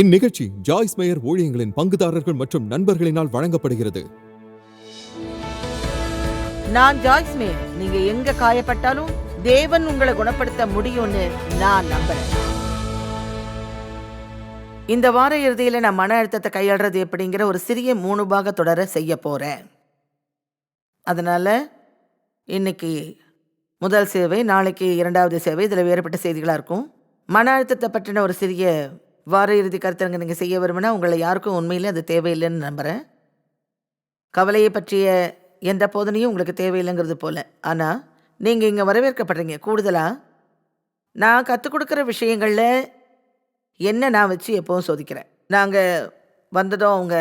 இந்நிகழ்ச்சி Joyce mayor ஊழியங்களின் பங்குதாரர்கள் மற்றும் நண்பர்களினால் வழங்கப்படுகிறது. நான் ஜாய்ஸ் மேயர். நீங்க எங்க காயப்பட்டாலும் தேவன் உங்களை குணப்படுத்த முடியும்னு நான் நம்புறேன். இந்த வார இறுதியில் நான் மன அழுத்தத்தை கையாளுறது எப்படிங்கிற ஒரு சிறிய மூணு பாக தொடர செய்ய போகிறேன் அதனால் இன்னைக்கு முதல் சேவை நாளைக்கு இரண்டாவது சேவை இதில் வேறுபட்ட செய்திகளாக இருக்கும். மன அழுத்தத்தை பற்றின ஒரு சிறிய வார இறுதி கருத்தரங்க நீங்கள் செய்ய விரும்பினா உங்களை யாருக்கும் உண்மையிலே அது தேவையில்லைன்னு நம்புகிறேன் கவலையை பற்றிய எந்த போதனையும் உங்களுக்கு தேவையில்லைங்கிறது போல். ஆனால் நீங்கள் இங்கே வரவேற்கப்படுறீங்க கூடுதலாக நான் கற்றுக் கொடுக்குற விஷயங்களில் என்ன நான் வச்சு எப்போவும் சோதிக்கிறேன். நாங்கள் வந்ததும் அவங்க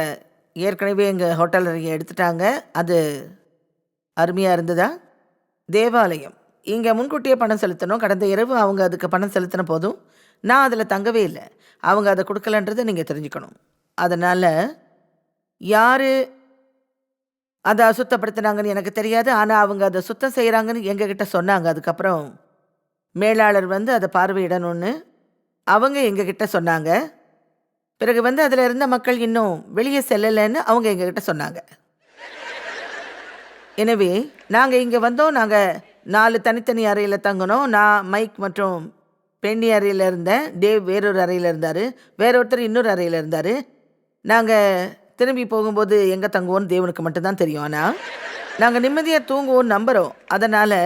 ஏற்கனவே எங்கள் ஹோட்டல் அறையை எடுத்துட்டாங்க. அது அருமையாக இருந்ததா? தேவாலயம். இங்கே முன்கூட்டியே பணம் செலுத்தணும். கடந்த இரவு அவங்க அதுக்கு பணம் செலுத்தின போதும் நான் அதில் தங்கவே இல்லை. அவங்க அதை கொடுக்கலன்றதை நீங்கள் தெரிஞ்சுக்கணும். அதனால் யார் அதை அசுத்தப்படுத்தினாங்கன்னு எனக்கு தெரியாது. ஆனால் அவங்க அதை சுத்தம் செய்கிறாங்கன்னு எங்ககிட்ட சொன்னாங்க. அதுக்கப்புறம் மேலாளர் வந்து அதை பார்வையிடணும்னு அவங்க எங்ககிட்ட சொன்னாங்க. பிறகு வந்து அதில் இருந்த மக்கள் இன்னும் வெளியே செல்லலைன்னு அவங்க எங்ககிட்ட சொன்னாங்க. எனவே நாங்கள் இங்கே வந்தோம். நாங்கள் நாலு தனித்தனி அறையில் தங்கினோம். நான் மைக் மற்றும் பெண்ணி அறையில் இருந்தேன் டேவ் வேறொரு அறையில் இருந்தார். வேறொருத்தர் இன்னொரு அறையில் இருந்தார். நாங்கள் திரும்பி போகும்போது எங்கே தங்குவோன்னு தேவனுக்கு மட்டும்தான் தெரியும். ஆனால் நாங்கள் நிம்மதியாக தூங்குவோம்னு நம்புகிறோம் அதனால்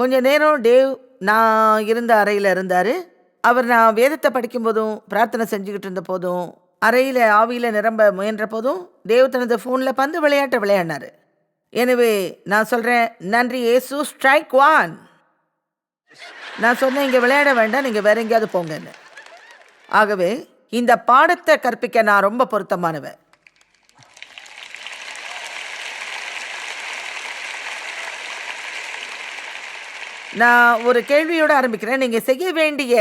கொஞ்சம் நேரம் டேவ் நான் இருந்த அறையில் இருந்தார். அவர் நான் வேதத்தை படிக்கும்போதும் பிரார்த்தனை செஞ்சுக்கிட்டு இருந்த போதும் அறையில் ஆவியில் நிரம்ப முயன்ற போதும் தேவ் தனது ஃபோனில் பந்து விளையாட்டை விளையாடினார். எனவே நான் சொல்கிறேன் நன்றி ஏசு ஸ்ட்ரைக் ஒன்! நான் சொன்னேன் இங்கே விளையாட வேண்டாம் நீங்கள் வேற எங்கேயாவது போங்கன்னு. ஆகவே இந்த பாடத்தை கற்பிக்க நான் ரொம்ப பொருத்தமானவன். நான் ஒரு கேள்வியோடு ஆரம்பிக்கிறேன். நீங்கள் செய்ய வேண்டிய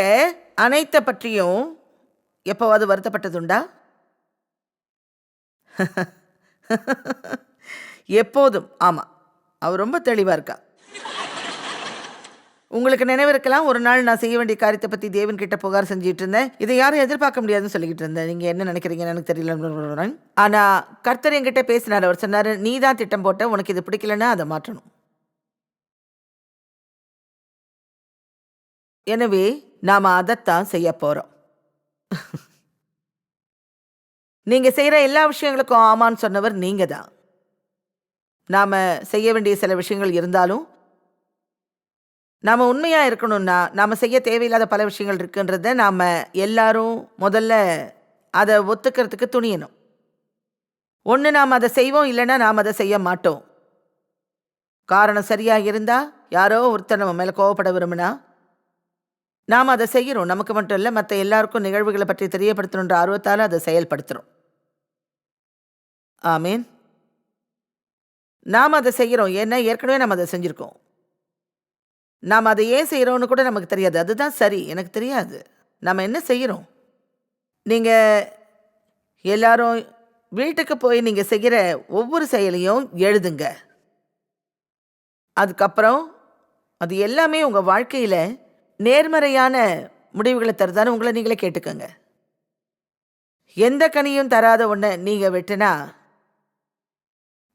அனைத்தை பற்றியும் எப்போவாது வருத்தப்பட்டதுண்டா? எப்போதும். ஆமாம் அவர் ரொம்ப தெளிவாக இருக்கா. உங்களுக்கு நினைவு இருக்கலாம் ஒரு நாள் நான் செய்ய வேண்டிய காரியத்தை பற்றி தேவன் கிட்ட புகார் செஞ்சுட்டு இருந்தேன். இதை யாரும் எதிர்பார்க்க முடியாதுன்னு சொல்லிக்கிட்டு இருந்தேன். நீங்கள் என்ன நினைக்கிறீங்கன்னு எனக்கு தெரியல. ஆனால் கர்த்தர் என்கிட்ட பேசினார். அவர் சொன்னார் நீ தான் திட்டம் போட்ட உனக்கு இது பிடிக்கலன்னா அதை மாற்றணும். எனவே நாம் அதைத்தான் செய்ய போகிறோம் நீங்கள் செய்கிற எல்லா விஷயங்களுக்கும் ஆமான்னு சொன்னவர் நீங்கள் தான் நாம் செய்ய வேண்டிய சில விஷயங்கள் இருந்தாலும் நாம் உண்மையாக இருக்கணும்னா நாம் செய்ய தேவையில்லாத பல விஷயங்கள் இருக்குன்றத நாம் எல்லாரும் முதல்ல அதை ஒத்துக்கிறதுக்கு துணியணும். ஒன்று நாம் அதை செய்வோம் இல்லைன்னா நாம் அதை செய்ய மாட்டோம். காரணம் சரியாக இருந்தால் யாரோ ஒருத்தர் நம்ம மேலே கோவப்பட விரும்பினா நாம் அதை செய்கிறோம் நமக்கு மட்டும் இல்லை மற்ற எல்லாருக்கும் நிகழ்வுகளை பற்றி தெரியப்படுத்தணுன்ற ஆர்வத்தால் அதை செயல்படுத்துகிறோம் ஆமீன். நாம் அதை செய்கிறோம் ஏன்னா ஏற்கனவே நம்ம அதை செஞ்சுருக்கோம். நாம் அதை ஏன் செய்கிறோன்னு கூட நமக்கு தெரியாது. அதுதான் சரி. எனக்கு தெரியாது. நம்ம என்ன செய்கிறோம்? நீங்கள் எல்லாரும் வீட்டுக்கு போய் நீங்கள் செய்கிற ஒவ்வொரு செயலையும் எழுதுங்க. அதுக்கப்புறம் அது எல்லாமே உங்கள் வாழ்க்கையில் நேர்மறையான முடிவுகளை தருதான்னு உங்களை நீங்களே கேட்டுக்கோங்க. எந்த கனியும் தராத ஒன்றை நீங்கள் வெட்டினா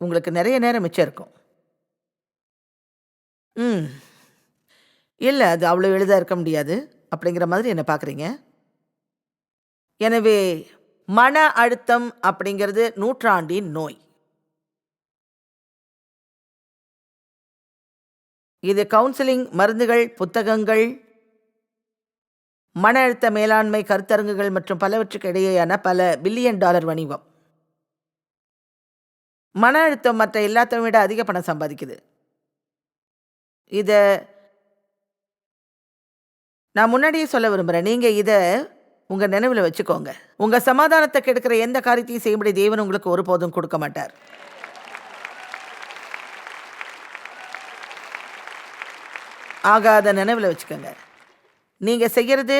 உங்களுக்கு நிறைய நேரம் மிச்சம் இருக்கும். ம். இல்லை அது அவ்வளோ எளிதாக இருக்க முடியாது. அப்படிங்கிற மாதிரி என்ன பார்க்குறீங்க எனவே மன அழுத்தம் அப்படிங்கிறது நூற்றாண்டின் நோய். இது கவுன்சிலிங் மருந்துகள் புத்தகங்கள் மன அழுத்த மேலாண்மை கருத்தரங்குகள் மற்றும் பலவற்றுக்கு இடையேயான பல பில்லியன் டாலர் வணிகம். மன அழுத்தம் மற்ற எல்லாத்தையும் விட அதிக பணம் சம்பாதிக்குது. இதை நான் முன்னாடியே சொல்ல விரும்புகிறேன் நீங்கள் இதை உங்கள் நினைவில் வச்சுக்கோங்க. உங்கள் சமாதானத்தை கெடுக்கிற எந்த காரியத்தையும் செய்யும்படி தேவன் உங்களுக்கு ஒருபோதும் கொடுக்க மாட்டார். ஆகாத நினைவில் வச்சுக்கோங்க. நீங்கள் செய்கிறது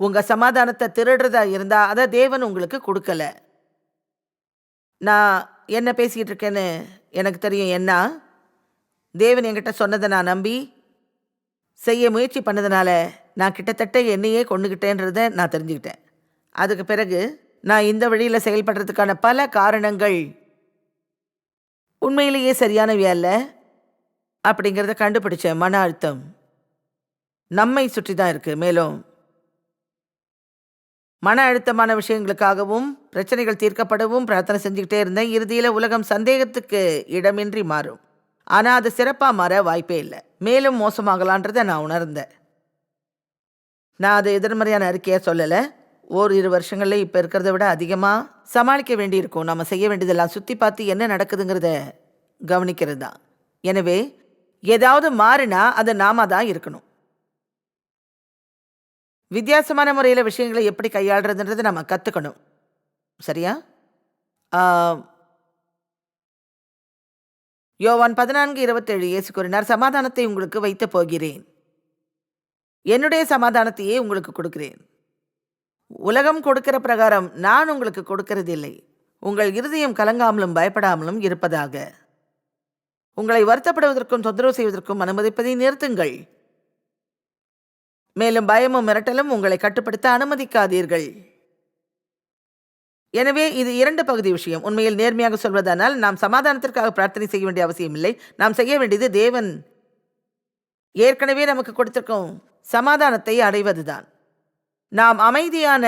உங்கள் சமாதானத்தை திருடுறதா இருந்தால் அதை தேவன் உங்களுக்கு கொடுக்கல. நான் என்ன பேசிக்கிட்டு இருக்கேன்னு எனக்கு தெரியும் என்ன? தேவன் என்கிட்ட சொன்னதை நான் நம்பி செய்ய முயற்சி பண்ணதுனால நான் கிட்டத்தட்ட என்னையே கொண்டுக்கிட்டேன்றதை நான் தெரிஞ்சுக்கிட்டேன். அதுக்கு பிறகு நான் இந்த வழியில் செயல்படுறதுக்கான பல காரணங்கள் உண்மையிலேயே சரியானவையா இல்லை? அப்படிங்கிறத கண்டுபிடிச்சேன் மன அழுத்தம். நம்மை சுற்றி தான் இருக்குது மேலும் மன அழுத்தமான விஷயங்களுக்காகவும் பிரச்சனைகள் தீர்க்கப்படவும் பிரார்த்தனை செஞ்சுக்கிட்டே இருந்தேன். இறுதியில் உலகம் சந்தேகத்துக்கு இடமின்றி மாறும். ஆனால் அது சிறப்பாக மாற வாய்ப்பே இல்லை. மேலும் மோசமாகலான்றதை நான் உணர்ந்தேன். நான் அதை எதிர்மறையான அறிக்கையாக சொல்லலை. ஓர் இரு வருஷங்களில் இப்போ இருக்கிறத விட அதிகமாக சமாளிக்க வேண்டியிருக்கும். நம்ம செய்ய வேண்டியதெல்லாம் சுற்றி பார்த்து என்ன நடக்குதுங்கிறத கவனிக்கிறது தான் எனவே ஏதாவது மாறினா அது நாம தான் இருக்கணும். வித்தியாசமான முறையில் விஷயங்களை எப்படி கையாளுறதுன்றதை நம்ம கற்றுக்கணும் சரியா? யோவான் பதினான்கு இருபத்தேழு இயேசு கூறினார் சமாதானத்தை உங்களுக்கு வைத்து போகிறேன். என்னுடைய சமாதானத்தையே உங்களுக்கு கொடுக்கிறேன். உலகம் கொடுக்கிற பிரகாரம் நான் உங்களுக்கு கொடுக்கிறதில்லை. உங்கள் இருதயம் கலங்காமலும் பயப்படாமலும் இருப்பதாக. உங்களை வருத்தப்படுவதற்கும் தொந்தரவு செய்வதற்கும் அனுமதிப்பதை நிறுத்துங்கள். மேலும் பயமும் மிரட்டலும் உங்களை கட்டுப்படுத்த அனுமதிக்காதீர்கள். எனவே இது இரண்டு பகுதி விஷயம். உண்மையில் நேர்மையாக சொல்வதானால் நாம் சமாதானத்திற்காக பிரார்த்தனை செய்ய வேண்டிய அவசியம் இல்லை நாம் செய்ய வேண்டியது தேவன் ஏற்கனவே நமக்கு கொடுத்திருக்கும் சமாதானத்தை அடைவதுதான். நாம் அமைதியான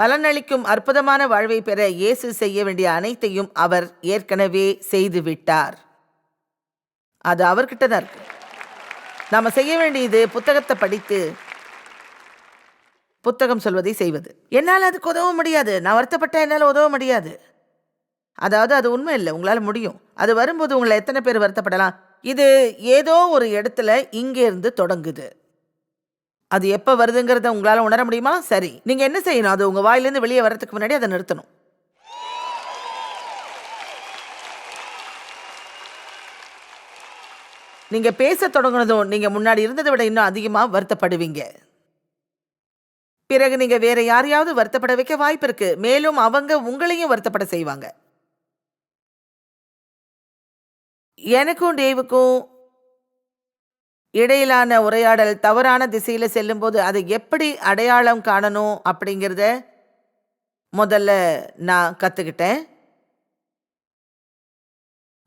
பலனளிக்கும் அற்புதமான வாழ்வை பெற இயேசு செய்ய வேண்டிய அனைத்தையும் அவர் ஏற்கனவே செய்து விட்டார் அது அவர்கிட்ட தான் இருக்கு. நாம செய்ய வேண்டியது புத்தகத்தை படித்து புத்தகம் சொல்வதை செய்வது. என்னால் அதுக்கு உதவ முடியாது. நான் வருத்தப்பட்ட என்னால் உதவ முடியாது. அதாவது அது உண்மை இல்லை. உங்களால் முடியும். அது வரும்போது உங்களை எத்தனை பேர் வருத்தப்படலாம்? இது ஏதோ ஒரு இடத்துல இங்கேருந்து தொடங்குது. அது எப்போ வருதுங்கிறத உங்களால் உணர முடியுமா? சரி. நீங்கள் என்ன செய்யணும்? அது உங்கள் வாயிலேருந்து வெளியே வரத்துக்கு முன்னாடி அதை நிறுத்தணும். நீங்கள் பேச தொடங்கினதும் நீங்கள் முன்னாடி இருந்ததை விட இன்னும் அதிகமாக வருத்தப்படுவீங்க. பிறகு நீங்க வேற யாரையாவது வருத்தப்பட வைக்க வாய்ப்பு இருக்கு. மேலும் அவங்க உங்களையும் வருத்தப்பட செய்வாங்க. எனக்கும் டேவுக்கும் இடையிலான உரையாடல் தவறான திசையில செல்லும்போது அதை எப்படி அடையாளம் காணணும் அப்படிங்கிறத முதல்ல நான் கத்துக்கிட்டேன்.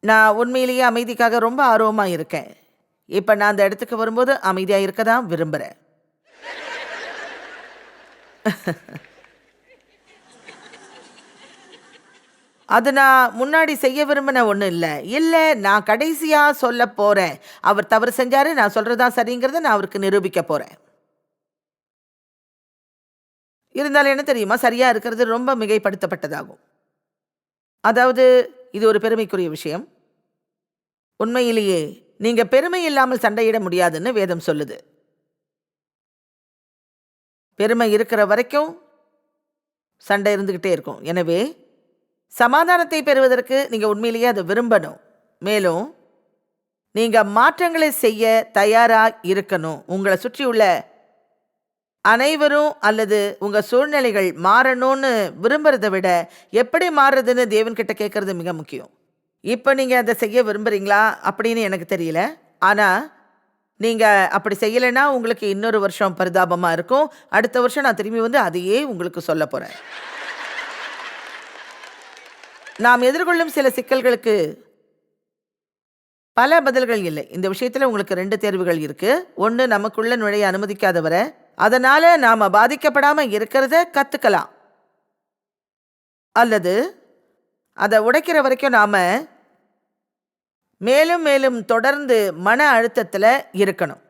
நான் உண்மையிலேயே அமைதிக்காக ரொம்ப ஆர்வமாக இருக்கேன். இப்போ நான் அந்த இடத்துக்கு வரும்போது அமைதியாக இருக்க தான் விரும்புகிறேன் அது நான் முன்னாடி செய்ய விரும்பின ஒன்றும் இல்லை. இல்லை நான் கடைசியாக சொல்ல போகிறேன் அவர் தவறு செஞ்சாரு நான் சொல்கிறதா சரிங்கிறத நான் அவருக்கு நிரூபிக்க போகிறேன் இருந்தாலும் என்ன தெரியுமா? சரியாக இருக்கிறது ரொம்ப மிகைப்படுத்தப்பட்டதாகும். அதாவது இது ஒரு பெருமைக்குரிய விஷயம். உண்மையிலேயே நீங்கள் பெருமை இல்லாமல் சண்டையிட முடியாதுன்னு வேதம் சொல்லுது. பெருமை இருக்கிற வரைக்கும் சண்டை இருந்துக்கிட்டே இருக்கும். எனவே சமாதானத்தை பெறுவதற்கு நீங்கள் உண்மையிலேயே அதை விரும்பணும். மேலும் நீங்கள் மாற்றங்களை செய்ய தயாராக இருக்கணும். உங்களை சுற்றியுள்ள அனைவரும் அல்லது உங்கள் சூழ்நிலைகள் மாறணும்னு விரும்புறதை விட எப்படி மாறுறதுன்னு தேவன்கிட்ட கேட்குறது மிக முக்கியம். இப்போ நீங்கள் அதை செய்ய விரும்புகிறீங்களா அப்படின்னு எனக்கு தெரியல. ஆனால் நீங்கள் அப்படி செய்யலைன்னா உங்களுக்கு இன்னொரு வருஷம் பரிதாபமாக இருக்கும். அடுத்த வருஷம் நான் திரும்பி வந்து அதையே உங்களுக்கு சொல்ல போகிறேன் நாம் எதிர்கொள்ளும் சில சிக்கல்களுக்கு பல பதில்கள் இல்லை. இந்த விஷயத்தில் உங்களுக்கு ரெண்டு தேர்வுகள் இருக்குது ஒன்று நமக்குள்ள நுழைய அனுமதிக்காதவரை. அதனால் நாம் பாதிக்கப்படாமல் இருக்கிறத கற்றுக்கலாம் அல்லது அதை உடைக்கிற வரைக்கும் நாம் மேலும் மேலும் தொடர்ந்து மன அழுத்தத்தில் இருக்கணும்.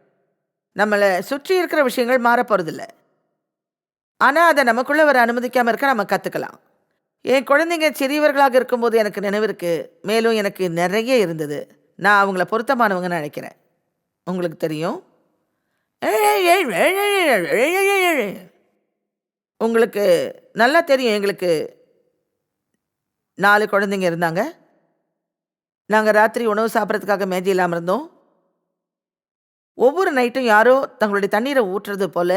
நம்மளை சுற்றி இருக்கிற விஷயங்கள் மாற போகிறதில்ல ஆனால் அதை நமக்குள்ளே வர அனுமதிக்காமல் இருக்க நம்ம கற்றுக்கலாம் என் குழந்தைங்க சிறியவர்களாக இருக்கும்போது எனக்கு நினைவிருக்கு மேலும் எனக்கு நிறைய இருந்தது. நான் அவங்கள பொருத்தமானவங்கன்னு நினைக்கிறேன். உங்களுக்கு தெரியும்? உங்களுக்கு நல்லா தெரியும் எங்களுக்கு நாலு குழந்தைங்க இருந்தாங்க. நாங்கள் ராத்திரி உணவு சாப்பிட்றதுக்காக மேஜை இல்லாமல் இருந்தோம். ஒவ்வொரு நைட்டும் யாரோ தங்களுடைய தண்ணீரை ஊற்றுறது போல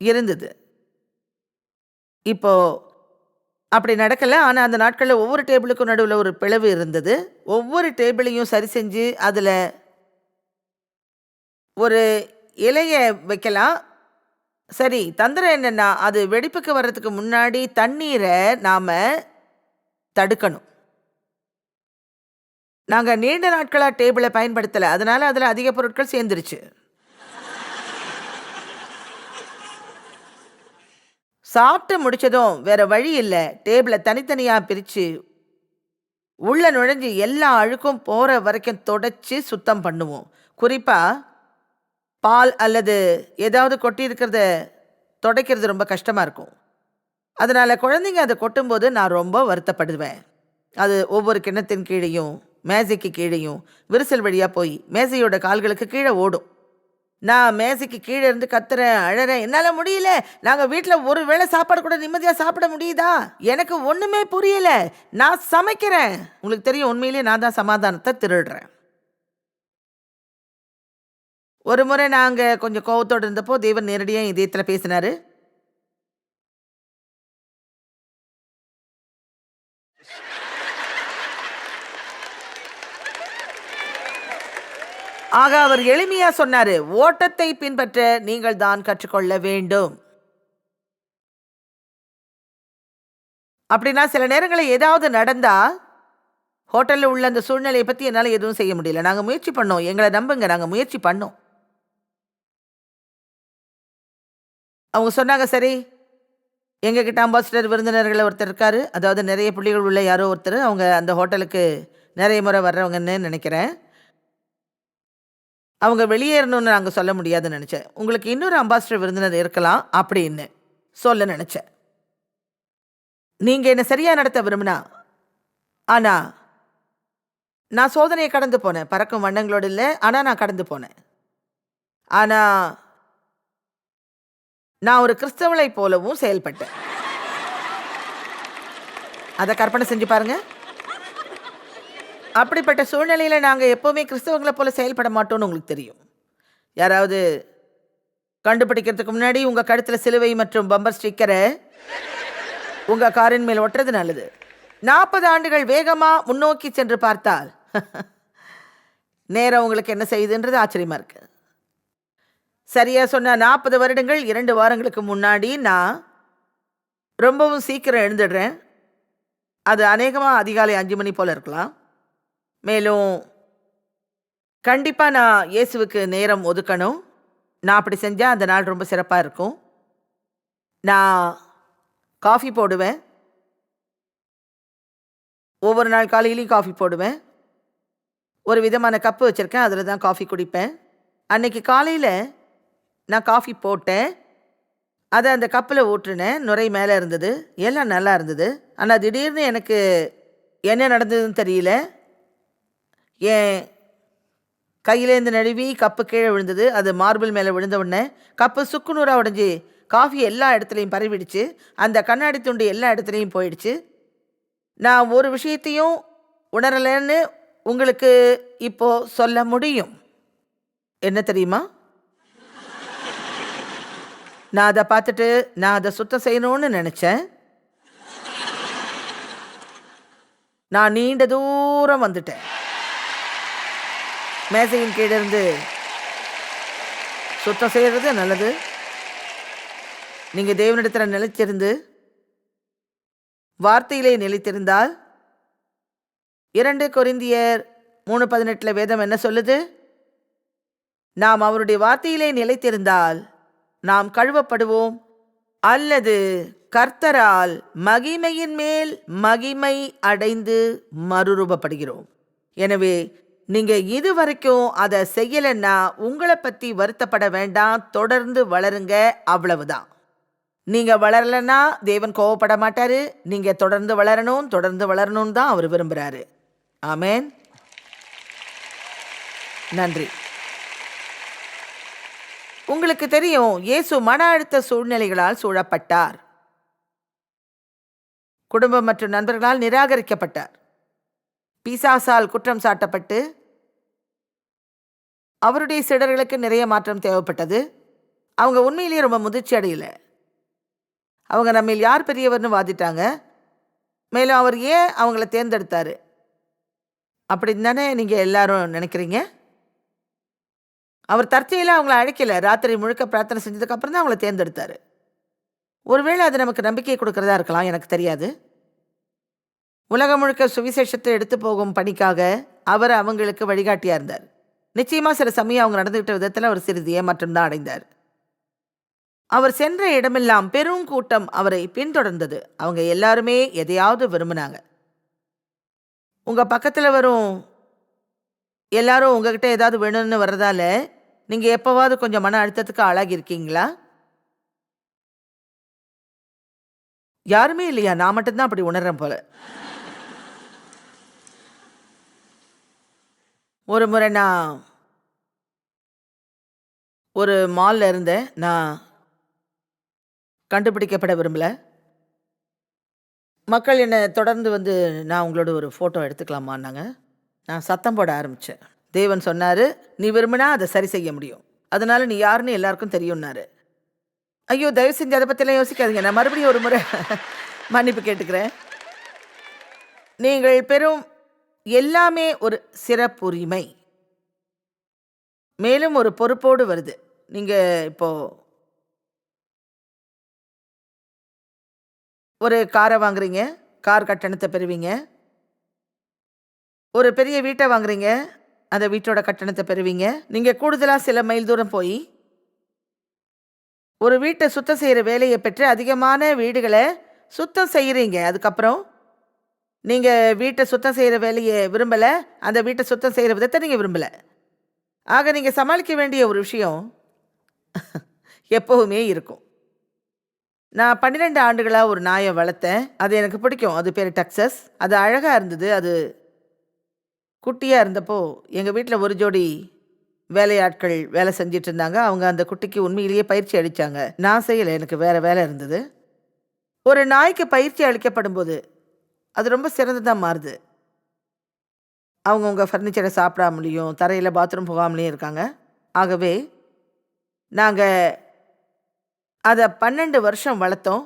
இருந்தது. இப்போ அப்படி நடக்கலை. ஆனால் அந்த நாட்களில் ஒவ்வொரு டேபிளுக்கும் நடுவில் ஒரு பிளவு இருந்தது. ஒவ்வொரு டேபிளையும் சரி செஞ்சு அதில் ஒரு இலையை வைக்கலாம். சரி தந்திரம் என்னென்னா அது வெடிப்புக்கு வர்றதுக்கு முன்னாடி தண்ணீரை நாம் தடுக்கணும். நாங்கள் நீண்ட நாட்களாக டேபிளை பயன்படுத்தலை. அதனால் அதில் அதிக பொருட்கள் சேர்ந்துருச்சு. சாப்பிட்டு முடிச்சதும் வேறு வழி இல்லை. டேபிளை தனித்தனியாக பிரித்து உள்ளே நுழைஞ்சு எல்லா அழுக்கும் போகிற வரைக்கும் தொடச்சி சுத்தம் பண்ணுவோம். குறிப்பாக பால் அல்லது ஏதாவது கொட்டி இருக்கிறத துடைக்கிறது ரொம்ப கஷ்டமாக இருக்கும். அதனால் குழந்தைங்க அதை கொட்டும்போது நான் ரொம்ப வருத்தப்படுவேன். அது ஒவ்வொரு கிண்ணத்தின் கீழேயும் மேசைக்கு கீழேயும் விரிசல் வழியாக போய் மேசையோட கால்களுக்கு கீழே ஓடும். நான் மேசைக்கு கீழே இருந்து கத்துறேன் அழறேன் என்னால் முடியல. நாங்கள் வீட்டில் ஒரு வேளை சாப்பாடு கூட நிம்மதியாக சாப்பிட முடியுதா? எனக்கு ஒன்றுமே புரியல. நான் சமைக்கிறேன். உங்களுக்கு தெரியும் உண்மையிலேயே நான் தான் சமாதானத்தை திருடுறேன். ஒரு முறை நாங்கள் கொஞ்சம் கோவத்தோடு இருந்தப்போ தேவன் நேரடியாக இதயத்தில் பேசினாரு. ஆக அவர் எளிமையா சொன்னாரு ஓட்டத்தை பின்பற்ற நீங்கள் தான் கற்றுக்கொள்ள வேண்டும். அப்படின்னா சில நேரங்களில் ஏதாவது நடந்தா ஹோட்டலில் உள்ள அந்த சூழ்நிலையை பற்றி என்னால் எதுவும் செய்ய முடியல. நாங்கள் முயற்சி பண்ணோம். எங்களை நம்புங்க. நாங்கள் முயற்சி பண்ணோம். அவங்க சொன்னாங்க சரி எங்ககிட்ட அம்பாசிடர் விருந்தினர்கள் ஒருத்தர் இருக்காரு. அதாவது நிறைய புள்ளிகள் உள்ள யாரோ ஒருத்தர். அவங்க அந்த ஹோட்டலுக்கு நிறைய முறை வர்றவங்கன்னு நினைக்கிறேன். அவங்க வெளியேறணும்னு நாங்கள் சொல்ல முடியாதுன்னு நினச்சேன். உங்களுக்கு இன்னொரு அம்பாசிடர் விருந்தினர் இருக்கலாம் அப்படின்னு சொல்ல நினச்சேன். நீங்கள் என்னை சரியாக நடத்த விரும்பினா ஆனா நான் சோதனையை கடந்து போனேன். பறக்கும் வண்ணங்களோடு இல்லை ஆனால் நான் கடந்து போனேன். ஆனால் நான் ஒரு கிறிஸ்தவளை போலவும் செயல்பட்டேன். அதை கற்பனை செஞ்சு பாருங்கள் அப்படிப்பட்ட சூழ்நிலையில் நாங்கள் எப்போவுமே கிறிஸ்தவங்களை போல செயல்பட மாட்டோம்னு உங்களுக்கு தெரியும். யாராவது கண்டுபிடிக்கிறதுக்கு முன்னாடி உங்கள் கழுத்தில் சிலுவை மற்றும் பம்பர் ஸ்டிக்கரை உங்கள் காரின் மேல் ஒட்டுறது நல்லது. நாற்பது ஆண்டுகள் வேகமாக முன்னோக்கி சென்று பார்த்தால் நேரம் உங்களுக்கு என்ன செய்யுதுன்றது ஆச்சரியமாக இருக்கு. சரியாக சொன்ன நாற்பது வருடங்கள் இரண்டு வாரங்களுக்கு முன்னாடி நான் ரொம்பவும் சீக்கிரம் எழுந்துடுறேன். அது அநேகமாக அதிகாலை அஞ்சு மணி போல் இருக்கலாம். மேலும் கண்டிப்பாக நான் இயேசுவுக்கு நேரம் ஒதுக்கணும். நான் அப்படி செஞ்சால் அந்த நாள் ரொம்ப சிறப்பாக இருக்கும். நான் காஃபி போடுவேன். ஒவ்வொரு நாள் காலையிலையும் காஃபி போடுவேன். ஒரு விதமான கப்பு வச்சுருக்கேன் அதில் தான் காஃபி குடிப்பேன். அன்னைக்கு காலையில் நான் காஃபி போட்டேன். அதை அந்த கப்பில் ஊற்றுனேன். நுரை மேலே இருந்தது. எல்லாம் நல்லா இருந்தது. ஆனால் திடீர்னு எனக்கு என்ன நடந்ததுன்னு தெரியல. என் கையிலேருந்து நழுவி கப்பு கீழே விழுந்தது. அது மார்பிள் மேலே விழுந்த உடனே கப்பு சுக்குநூறாக உடஞ்சி காஃபி எல்லா இடத்துலையும் பரவிடுச்சு. அந்த கண்ணாடி துண்டு எல்லா இடத்துலையும் போயிடுச்சு. நான் ஒரு விஷயத்தையும் உணரலைன்னு உங்களுக்கு இப்போது சொல்ல முடியும். என்ன தெரியுமா? நான் அதை பார்த்துட்டு நான் அதை சுத்தம் செய்யணும்னு நினச்சேன். நான் நீண்ட தூரம் வந்துட்டேன். மேசையின் கீழிருந்து சுத்தம் செய்கிறது நல்லது. நீங்கள் தேவனிடத்தில் நிலைத்திருந்து வார்த்தையிலே நிலைத்திருந்தால் இரண்டு கொரிந்தியர் மூணு பதினெட்டில் வேதம் என்ன சொல்லுது? நாம் அவருடைய வார்த்தையிலே நிலைத்திருந்தால் நாம் கழுவப்படுவோம் அல்லது கர்த்தரால் மகிமையின் மேல் மகிமை அடைந்து மறுரூபப்படுகிறோம். எனவே நீங்கள் இது வரைக்கும் அதை செய்யலைன்னா உங்களை பற்றி வருத்தப்பட வேண்டாம் தொடர்ந்து வளருங்க அவ்வளவுதான். நீங்கள் வளரலன்னா தேவன் கோவப்பட மாட்டார். நீங்கள் தொடர்ந்து வளரணும் தொடர்ந்து வளரணும் தான் அவர் விரும்புகிறாரு ஆமேன். நன்றி. உங்களுக்கு தெரியும் இயேசு மன அழுத்த சூழ்நிலைகளால் சூழப்பட்டார். குடும்பம் மற்றும் நண்பர்களால் நிராகரிக்கப்பட்டார். பிசாசால் குற்றம் சாட்டப்பட்டு அவருடைய சிடர்களுக்கு நிறைய மாற்றம் தேவைப்பட்டது. அவங்க உண்மையிலேயே ரொம்ப முதிர்ச்சி அடையல. அவங்க நம்மில் யார் பெரியவர்னு வாதிட்டாங்க. மேலும் அவர் ஏன் அவங்கள தேர்ந்தெடுத்தாரு? அப்படின்னு தானே நீங்கள் எல்லாரும் நினைக்கிறீங்க? அவர் தற்செயலாக அவங்கள அழைக்கல. ராத்திரி முழுக்க பிரார்த்தனை செஞ்சதுக்கப்புறம் தான் அவங்கள தேர்ந்தெடுத்தார். ஒருவேளை அது நமக்கு நம்பிக்கை கொடுக்குறதா இருக்கலாம் எனக்கு தெரியாது. உலகம் முழுக்க சுவிசேஷத்தை எடுத்து போகும் பணிக்காக அவர் அவங்களுக்கு வழிகாட்டியா இருந்தார். நிச்சயமா சில சமயம் அவங்க நடந்துகிட்ட விதத்தில் அவர் சிறிது ஏமாற்றம் தான் அடைந்தார். அவர் சென்ற இடமெல்லாம் பெரும் கூட்டம் அவரை பின்தொடர்ந்தது. அவங்க எல்லாருமே எதையாவது விரும்பினாங்க. உங்க பக்கத்தில் வரும் எல்லாரும் உங்ககிட்ட ஏதாவது வேணும்னு வர்றதால நீங்க எப்போவாவது கொஞ்சம் மன அழுத்தத்துக்கு ஆளாகி இருக்கீங்களா யாருமே இல்லையா? நான் மட்டும்தான் அப்படி உணர்றேன் போல. ஒரு முறை நான் ஒரு மால்ல இருந்தேன். நான் கண்டுபிடிக்கப்பட விரும்பல. மக்கள் என்னை தொடர்ந்து வந்து நான் உங்களோட ஒரு ஃபோட்டோ எடுத்துக்கலாமான்னாங்க. நான் சத்தம் போட ஆரம்பித்தேன் தேவன் சொன்னார் நீ விரும்பினா அதை சரி செய்ய முடியும். அதனால் நீ யாருன்னு எல்லாருக்கும் தெரியும்னாரு. ஐயோ தயவு செஞ்சு அதை பற்றிலாம் யோசிக்காதீங்க. நான் மறுபடியும் ஒரு முறை மன்னிப்பு கேட்டுக்கிறேன். நீங்கள் பெரும் எல்லாமே ஒரு சிறப்புரிமை. மேலும் ஒரு பொறுப்போடு வருது. நீங்கள் இப்போ ஒரு காரை வாங்குறீங்க கார் கட்டணத்தை பெறுவீங்க. ஒரு பெரிய வீட்டை வாங்குறீங்க அந்த வீட்டோட கட்டணத்தை பெறுவீங்க. நீங்கள் கூடுதலாக சில மைல் தூரம் போய் ஒரு வீட்டை சுத்தம் செய்கிற வேலையை பெற்று அதிகமான வீடுகளை சுத்தம் செய்கிறீங்க அதுக்கப்புறம் நீங்கள் வீட்டை சுத்தம் செய்கிற வேலையை விரும்பலை அந்த வீட்டை சுத்தம் செய்கிற விதத்தை நீங்கள் விரும்பலை. ஆக நீங்கள் சமாளிக்க வேண்டிய ஒரு விஷயம் எப்போவுமே இருக்கும். நான் பன்னிரெண்டு ஆண்டுகளாக ஒரு நாயை வளர்த்தேன். அது எனக்கு பிடிக்கும். அது பேர் டக்ஸஸ் அது அழகாக இருந்தது. அது குட்டியாக இருந்தப்போ எங்கள் வீட்டில் ஒரு ஜோடி வேலையாட்கள் வேலை செஞ்சிட்டு இருந்தாங்க. அவங்க அந்த குட்டிக்கு உண்மையிலேயே பயிற்சி அளித்தாங்க நான் செய்யலை. எனக்கு வேறு வேலை இருந்தது. ஒரு நாய்க்கு பயிற்சி அளிக்கப்படும் போது அது ரொம்ப சிறந்ததாக மாறுது. அவங்கவுங்க ஃபர்னிச்சரை சாப்பிடாமலேயும் தரையில் பாத்ரூம் போகாமலேயும் இருக்காங்க. ஆகவே நாங்கள் அதை பன்னெண்டு வருஷம் வளர்த்தோம்.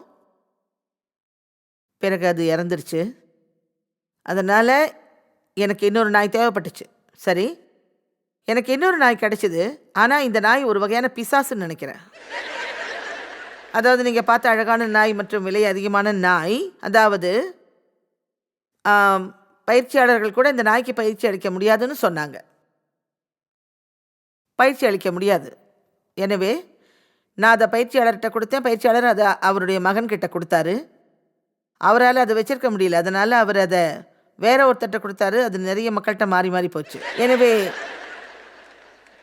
பிறகு அது இறந்துருச்சு. அதனால் எனக்கு இன்னொரு நாய் தேவைப்பட்டுச்சு. சரி? எனக்கு இன்னொரு நாய் கிடைச்சிது. ஆனால் இந்த நாய் ஒரு வகையான பிசாசுன்னு நினைக்கிறேன். அதாவது நீங்கள் பார்த்த அழகான நாய் மற்றும் விலை அதிகமான நாய் அதாவது பயிற்சியாளர்கள் கூட இந்த நாய்க்கு பயிற்சி அளிக்க முடியாதுன்னு சொன்னாங்க. பயிற்சி அளிக்க முடியாது. எனவே நான் அதை பயிற்சியாளர்கிட்ட கொடுத்தேன். பயிற்சியாளர் அதை அவருடைய மகன்கிட்ட கொடுத்தாரு. அவரால் அதை வச்சிருக்க முடியல. அதனால் அவர் அதை வேற ஒருத்தர்கிட்ட கொடுத்தாரு. அது நிறைய மக்கள்கிட்ட மாறி மாறி போச்சு. எனவே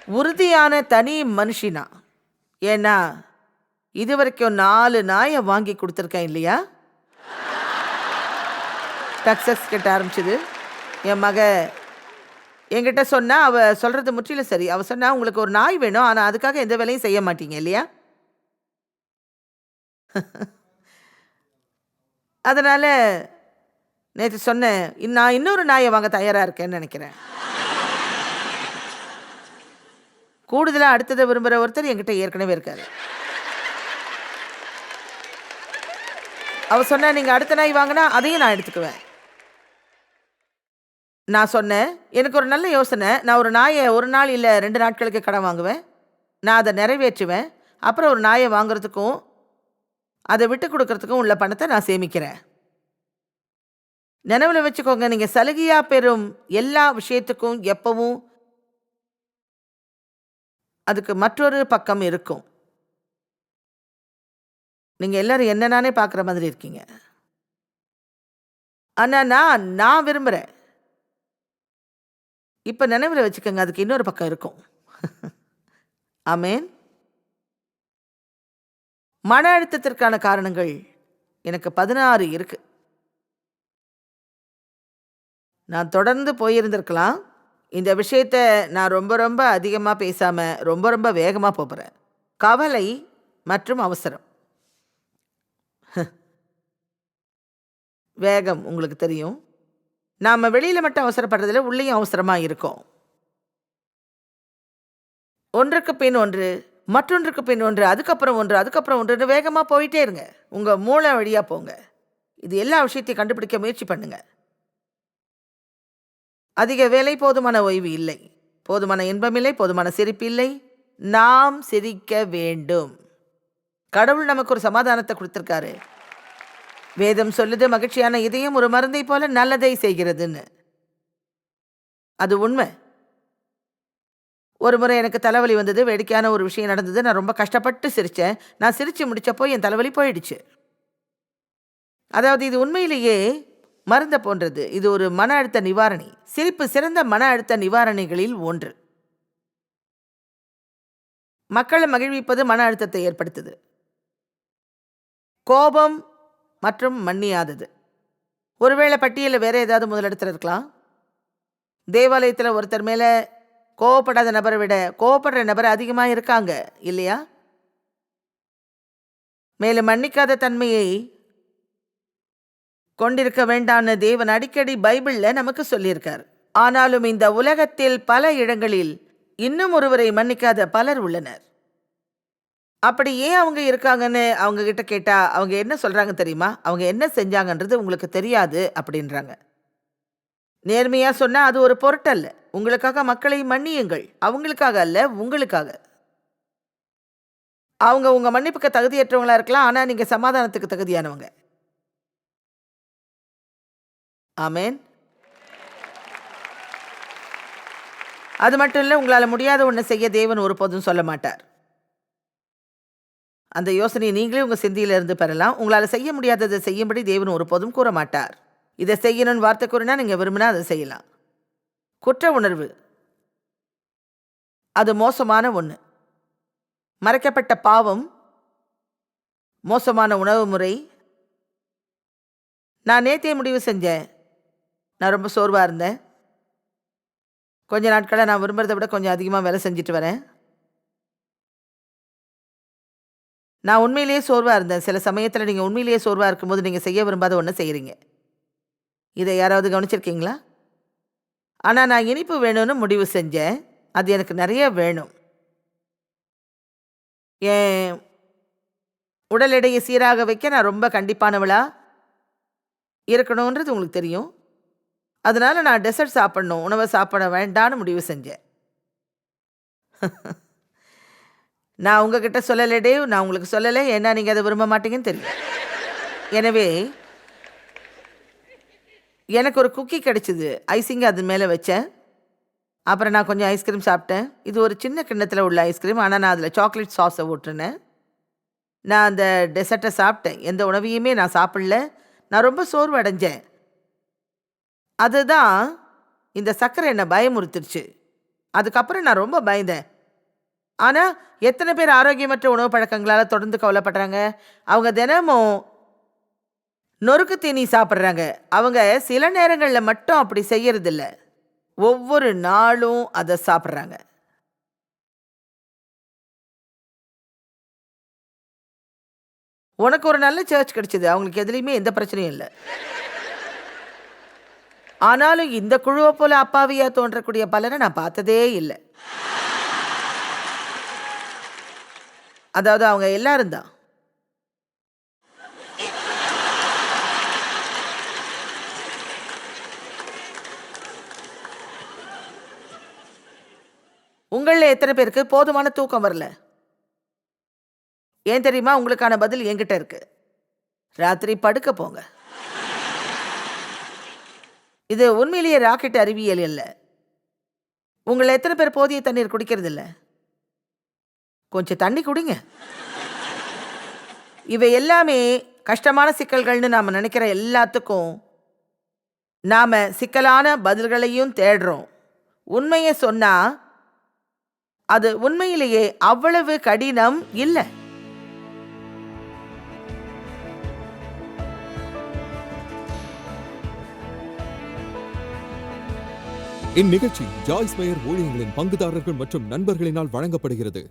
உறுதியான தனி மனுஷினா. ஏன்னா இது வரைக்கும் நாலு நாயை வாங்கி கொடுத்துருக்கேன் இல்லையா? டக்ஸஸ் கிட்ட ஆரம்பிச்சது. என் மக என்கிட்ட சொன்னால் அவள் சொல்கிறது முற்றிலும் சரி. அவள் சொன்னால் உங்களுக்கு ஒரு நாய் வேணும். ஆனால் அதுக்காக எந்த வேலையும் செய்ய மாட்டீங்க இல்லையா? அதனால் நேற்று சொன்னேன் "இன் நான் இன்னொரு நாயை வாங்க தயாராக இருக்கேன்னு நினைக்கிறேன். கூடுதலாக அடுத்ததை விரும்புகிற ஒருத்தர் என்கிட்ட ஏற்கனவே இருக்காரு. அவ சொன்னால் நீங்கள் அடுத்த நாய் வாங்கினா அதையும் நான் எடுத்துக்குவேன். நான் சொன்னேன் எனக்கு ஒரு நல்ல யோசனை. நான் ஒரு நாயை ஒரு நாள் இல்லை ரெண்டு நாட்களுக்கு கடன் வாங்குவேன். நான் அதை நிறைவேற்றுவேன். அப்புறம் ஒரு நாயை வாங்குறதுக்கும் அதை விட்டு கொடுக்கறதுக்கும் உள்ள பணத்தை நான் சேமிக்கிறேன். நினைவில் வச்சுக்கோங்க நீங்கள் சலுகையாக பெறும் எல்லா விஷயத்துக்கும் எப்பவும் அதுக்கு மற்றொரு பக்கம் இருக்கும். நீங்கள் எல்லோரும் என்ன பார்க்குற மாதிரி இருக்கீங்க. ஆனால் நான் நான் விரும்புகிறேன் இப்போ நினைவில் வச்சுக்கோங்க அதுக்கு இன்னொரு பக்கம் இருக்கும். ஆமேன். மன அழுத்தத்திற்கான காரணங்கள் எனக்கு பதினாறு இருக்கு. நான் தொடர்ந்து போயிருந்திருக்கலாம். இந்த விஷயத்த நான் ரொம்ப ரொம்ப அதிகமாக பேசாமல் ரொம்ப ரொம்ப வேகமாக போகிறேன் கவலை மற்றும் அவசரம். வேகம் உங்களுக்கு தெரியும். நாம் வெளியில் மட்டும் அவசரப்படுறதில்ல உள்ளேயும் அவசரமாக இருக்கோம். ஒன்றுக்கு பின் ஒன்று மற்றொன்றுக்கு பின் ஒன்று அதுக்கப்புறம் ஒன்று அதுக்கப்புறம் ஒன்றுன்னு வேகமாக போயிட்டே இருங்க. உங்கள் மூளை வழியாக போங்க. இது எல்லா விஷயத்தையும் கண்டுபிடிக்க முயற்சி பண்ணுங்க. அதிக வேலை போதுமான ஓய்வு இல்லை. போதுமான இன்பமில்லை போதுமான சிரிப்பு இல்லை. நாம் சிரிக்க வேண்டும். கடவுள் நமக்கு ஒரு சமாதானத்தை கொடுத்துருக்காரு. வேதம் சொல்லுது மகிழ்ச்சியான இதயம் ஒரு மருந்தை போல நல்லதை செய்கிறதுன்னு. அது உண்மை. ஒரு முறை எனக்கு தலைவலி வந்தது வேடிக்கையான ஒரு விஷயம் நடந்தது நான் ரொம்ப கஷ்டப்பட்டு சிரித்தேன் நான் சிரித்து முடிச்சப்போ என் தலைவலி போயிடுச்சு. அதாவது இது உண்மையிலேயே மருந்த போன்றது. இது ஒரு மன அழுத்த நிவாரணி. சிரிப்பு சிறந்த மன அழுத்த நிவாரணிகளில் ஒன்று. மக்களை மகிழ்விப்பது மன அழுத்தத்தை ஏற்படுத்துது. கோபம் மற்றும் மன்னியாதது. ஒருவேளை பட்டியலில் வேற ஏதாவது முதலிடத்தில் இருக்கலாம். தேவாலயத்தில் ஒருத்தர் மேலே கோவப்படாத நபரை விட கோவப்படுற நபர் அதிகமாக இருக்காங்க இல்லையா? மேலும் மன்னிக்காத தன்மையை கொண்டிருக்க வேண்டாம்னு தேவன் அடிக்கடி பைபிள்ல நமக்கு சொல்லியிருக்கார். ஆனாலும் இந்த உலகத்தில் பல இடங்களில் இன்னும் ஒருவரை மன்னிக்காத பலர் உள்ளனர். அப்படி ஏன் அவங்க இருக்காங்கன்னு அவங்க கிட்ட கேட்டா அவங்க என்ன சொல்றாங்க தெரியுமா? அவங்க என்ன செஞ்சாங்கன்றது உங்களுக்கு தெரியாது அப்படின்றாங்க. நேர்மையா சொன்னா அது ஒரு பொருட்டல்ல. உங்களுக்காக மக்களை மன்னியுங்கள். அவங்களுக்காக அல்ல உங்களுக்காக. அவங்க உங்க மன்னிப்புக்கு தகுதியற்றவங்களா இருக்கலாம் ஆனா நீங்க சமாதானத்துக்கு தகுதியானவங்க. ஆமேன். அது மட்டும் இல்லை உங்களால் முடியாத ஒன்று செய்ய தேவன் ஒருபோதும் சொல்ல மாட்டார். அந்த யோசனையை நீங்களே உங்கள் சிந்தியிலிருந்து பெறலாம். உங்களால் செய்ய முடியாததை செய்யும்படி தேவன் ஒருபோதும் கூற மாட்டார் இதை செய்யணும்னு வார்த்தை கூறினா நீங்கள் விரும்பினா அதை செய்யலாம். குற்ற உணர்வு. அது மோசமான ஒன்று மறைக்கப்பட்ட பாவம். மோசமான உணவு முறை. நான் நேற்றே முடிவு செஞ்சேன். நான் ரொம்ப சோர்வாக இருந்தேன். கொஞ்ச நாட்களாக நான் விரும்புகிறத விட கொஞ்சம் அதிகமாக வேலை செஞ்சுட்டு வரேன். நான் உண்மையிலேயே சோர்வாக இருந்தேன். சில சமயத்தில் நீங்கள் உண்மையிலேயே சோர்வாக இருக்கும்போது நீங்கள் செய்ய விரும்பாத ஒன்று செய்கிறீங்க இதை யாராவது கவனிச்சிருக்கீங்களா? ஆனால் நான் இனிப்பு வேணும்னு முடிவு செஞ்சேன். அது எனக்கு நிறைய வேணும். என் உடல் எடையை சீராக வைக்க நான் ரொம்ப கண்டிப்பானவளா? இருக்கணுன்றது உங்களுக்கு தெரியும். அதனால நான் டெசர்ட் சாப்பிடணும். உணவை சாப்பிட வேண்டான்னு முடிவு செஞ்சேன். நான் உங்ககிட்ட சொல்லலை டேவ் நான் உங்களுக்கு சொல்லலை. ஏன்னா நீங்கள் அதை விரும்ப மாட்டீங்கன்னு தெரியும். எனவே எனக்கு ஒரு குக்கி கிடைச்சிது. ஐசிங்க அது மேலே வச்சேன். அப்புறம் நான் கொஞ்சம் ஐஸ்கிரீம் சாப்பிட்டேன். இது ஒரு சின்ன கிண்ணத்தில் உள்ள ஐஸ்கிரீம் ஆனால் நான் அதில் சாக்லேட் சாஸை ஊற்றுனேன். நான் அந்த டெசர்ட்டை சாப்பிட்டேன். எந்த உணவையுமே நான் சாப்பிடல. நான் ரொம்ப சோர்வு அடைஞ்சேன் அதுதான் இந்த சர்க்கரை என்னை பயமுறுத்துருச்சு. அதுக்கப்புறம் நான் ரொம்ப பயந்தேன். ஆனால் எத்தனை பேர் ஆரோக்கியமற்ற உணவு பழக்கங்களால் தொடர்ந்து கவலைப்படுறாங்க? அவங்க தினமும் நொறுக்கு தீனி சாப்பிட்றாங்க. அவங்க சில நேரங்களில் மட்டும் அப்படி செய்யறதில்ல. ஒவ்வொரு நாளும் அதை சாப்பிட்றாங்க. உனக்கு ஒரு நல்ல சர்ச் கிடைச்சது. அவங்களுக்கு எதுலேயுமே எந்த பிரச்சனையும் இல்லை. ஆனாலும் இந்த குழுவை போல அப்பாவியா தோன்றக்கூடிய பலனை நான் பார்த்ததே இல்லை. அதாவது அவங்க எல்லாரும் தான். உங்களில் எத்தனை பேருக்கு போதுமான தூக்கம் வரல? ஏன் தெரியுமா? உங்களுக்கான பதில் என்கிட்ட இருக்கு. ராத்திரி படுக்க போங்க. இது உண்மையிலேயே ராக்கெட் அறிவியல் இல்லை உங்களை எத்தனை பேர் போதிய தண்ணீர் குடிக்கிறது இல்லை கொஞ்சம் தண்ணி குடிங்க. இவை எல்லாமே கஷ்டமான சிக்கல்கள்னு நாம் நினைக்கிற எல்லாத்துக்கும் நாம் சிக்கலான பதில்களையும் தேடுறோம். உண்மையை சொன்னால் அது உண்மையிலேயே அவ்வளவு கடினம் இல்லை. இந்நிகழ்ச்சி ஜாய்ஸ் மேயர் ஊழியர்களின் பங்குதாரர்கள் மற்றும் நண்பர்களினால் வழங்கப்படுகிறது.